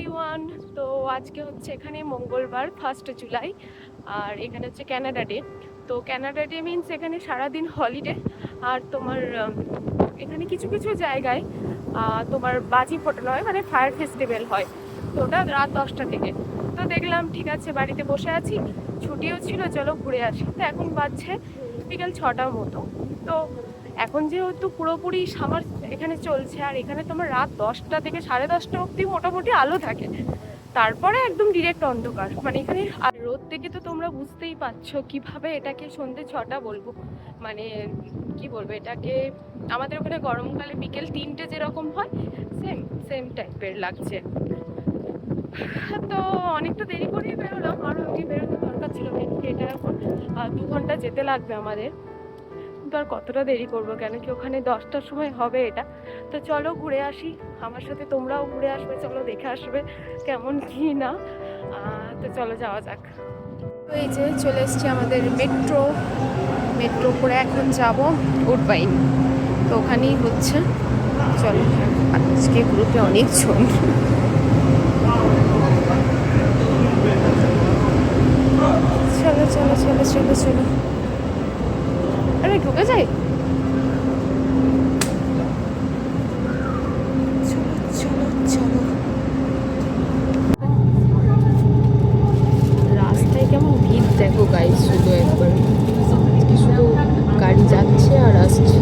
Everyone তো আজকে হচ্ছে এখানে মঙ্গলবার ফার্স্ট জুলাই আর এখানে হচ্ছে ক্যানাডা ডে তো ক্যানাডা ডে মিনস এখানে সারাদিন হলিডে আর তোমার এখানে কিছু কিছু জায়গায় তোমার বাজি ফোটানো হয় মানে ফায়ার ফেস্টিভ্যাল হয়। তো ওটা রাত দশটা থেকে। তো দেখলাম, ঠিক আছে, বাড়িতে বসে আছি। ছুটিও ছিল, চলো ঘুরে আসি। তো এখন বাজছে বিকেল ছটার মতো। তো এখন যেহেতু পুরোপুরি সামার এখানে চলছে, আর এখানে তোমার রাত দশটা থেকে সাড়ে দশটা অবধি মোটামুটি আলো থাকে। তারপরে একদম ডিরেক্ট অন্ধকার। মানে এখানে আর রোদ থেকে তো তোমরা বুঝতেই পারছ কীভাবে এটাকে সন্ধে ছটা বলব। মানে কি বলব, এটাকে আমাদের ওখানে গরমকালে বিকেল তিনটে যেরকম হয় সেম সেম টাইপের লাগছে। তো অনেকটা দেরি করেই বেরোলাম আরও আগে বেরোতে দরকার ছিল এটা এখন দু ঘণ্টা যেতে লাগবে আমাদের। কিন্তু আর কতটা দেরি করব? কেন কি ওখানে দশটার সময় হবে এটা? তো চলো ঘুরে আসি। আমার সাথে তোমরাও ঘুরে আসবে, চলো দেখে আসবে কেমন কি না। তো চলো যাওয়া যাক। তো এই যে চলে এসছি আমাদের মেট্রো। মেট্রো করে এখন যাব উডবাইন তো ওখানেই হচ্ছে। চলো, আজকে গ্রুপে অনেক জন চলো চলো চলো চলো চলো আরে ঢুকে যাই রাস্তায় কেমন ভিড় দেখো গাইস শুধু একবার। শুধু গাড়ি যাচ্ছে আর আসছে।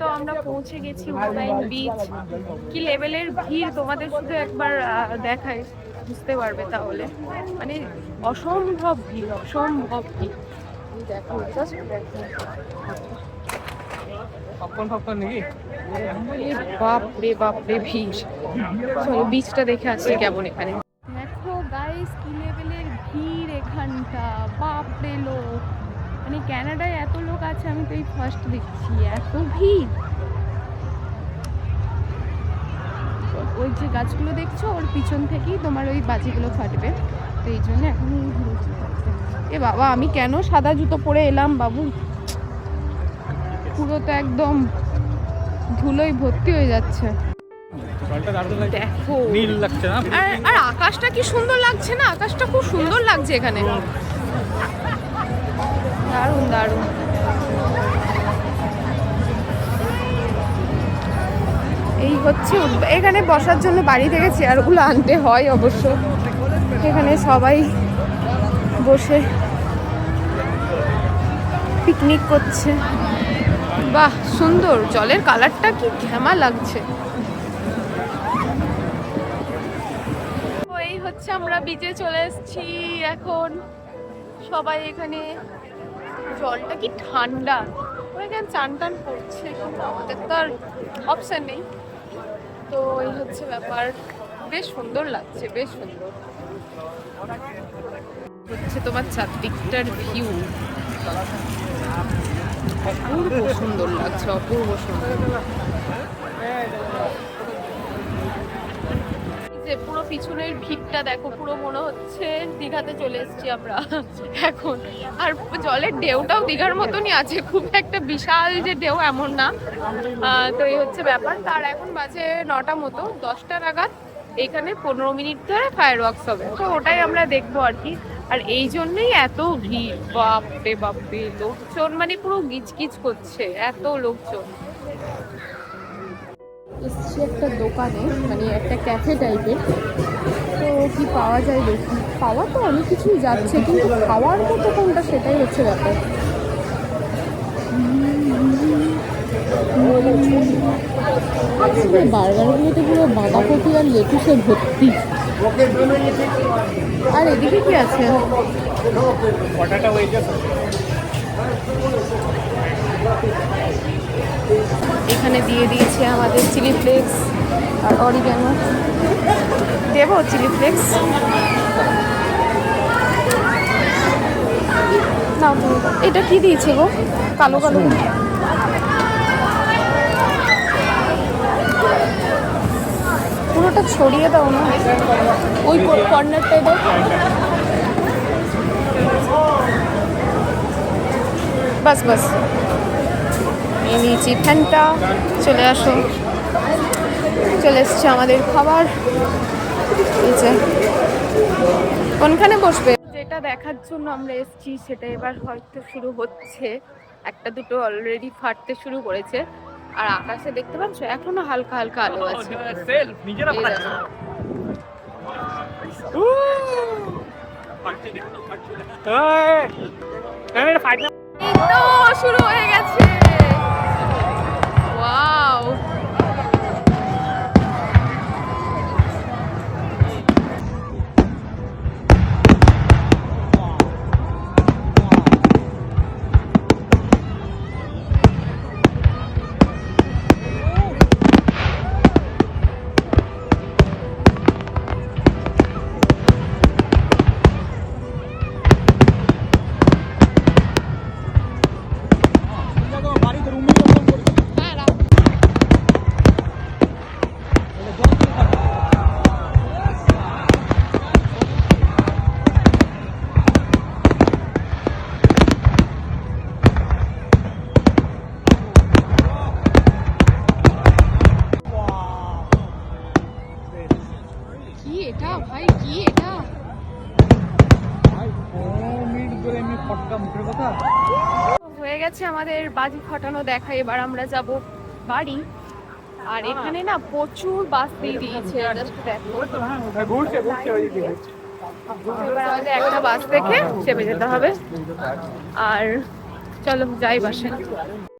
তো আমরা পৌঁছে গেছি বিচ কি লেভেলের ভিড় তোমাদের শুধু একবার দেখাই বুঝতে পারবে তাহলে। মানে অসম্ভব ভিড় অসম্ভব ভিড়। দেখো বাপ রে বাপ রে ভিড়। চলো বিচটা দেখে আসছি কেমন এখানে। দেখো গাইস কি লেভেলের ভিড় এখানটা। বাপ রে লোক। মানে ক্যানাডায় এত লোক আছে আমি তো এই ফার্স্ট দেখছি। এত ভিড় ওই যে গাছগুলো দেখছ ওর পিছন থেকেই তোমার ওই বাজিগুলো ফাটবে। তো এই জন্য এখন। এ বাবা আমি কেন সাদা জুতো পরে এলাম বাবু? পুরো তো একদম ধুলোয় ভর্তি হয়ে যাচ্ছে। দেখো। আর আর আকাশটা কি সুন্দর লাগছে না? আকাশটা খুব সুন্দর লাগছে এখানে। দারুণ দারুণ। হচ্ছে এখানে বসার জন্য বাড়ি থেকে চেয়ারগুলো আনতে হয় অবশ্য। এখানে সবাই বসে পিকনিক করছে। বাহ, সুন্দর। জলের কালারটা কি ঘ্যামা লাগছে। এই হচ্ছে আমরা বিচে চলে এসেছি এখন। সবাই এখানে জলটা কি ঠান্ডা। ওরা এখানে চান টান করছে? কিন্তু আমাদের তো আর অপশান নেই। তো এই হচ্ছে ব্যাপার। বেশ সুন্দর লাগছে, বেশ সুন্দর। হচ্ছে তোমার চারদিকটার ভিউ অপূর্ব সুন্দর লাগছে, অপূর্ব সুন্দর। যে পুরো পিছনের ভিড়টা দেখো, পুরো মনে হচ্ছে দীঘাতে চলে এসেছি আমরা এখন। আর জলের ঢেউটাও দীঘার মতনই আছে, খুব একটা বিশাল যে ঢেউ এমন না। তো এই হচ্ছে ব্যাপার। তার এখন বাজে নটা মতো, দশটা নাগাদ। এখানে পনেরো মিনিট ধরে ফায়ার ওয়ার্কস হবে। তো ওটাই আমরা দেখব আর কি। আর এই জন্যই এত ভিড়। বাপরে বাপরে, লোকজন মানে পুরো গিজগিজ করছে, এত লোকজন। এসছি একটা দোকানে মানে একটা ক্যাফে টাইপের তো কি পাওয়া যায় দেখি। পাওয়া তো অনেক কিছুই যাচ্ছে, কিন্তু খাওয়ার মতো কোনটা সেটাই হচ্ছে ব্যাপার। বার্গারগুলোতে পুরো বাঁধাকপি আর লেটুসে ভর্তি। আর এদিকে কি আছে? পটাটা এখানে দিয়ে দিয়েছে আমাদের চিলি ফ্লেক্স আর অরিগানো। দেবো চিলি ফ্লেক্স। দাও। এটা কি দিয়েছে গো? কালো কালো। পুরোটা ছড়িয়ে দাও না। ওই কর্নারটাই দাও। বাস বাস। নিয়েছি। ফ্যানটা চলে আসো। চলে এসছে আমাদের খাবার। এই যে কোনখানে বসবে? যেটা দেখার জন্য আমরা এসেছি সেটা এবার হয়তো শুরু হচ্ছে। একটা দুটো অলরেডি ফাটতে শুরু করেছে। আর আকাশে দেখতে পাচ্ছ এখনও হালকা হালকা আলো আছে। এই তো শুরু হয়ে গেছে। কি এটা? ভাই, কি এটা? হয়ে গেছে আমাদের বাজি ফাটানো, দেখা এবার আমরা যাব বাড়ি। আর এখানে না প্রচুর বাস দিয়ে দিয়েছে আমাদের একটা বাস দেখে চেপে যেতে হবে। আর চলো, যাই বাসে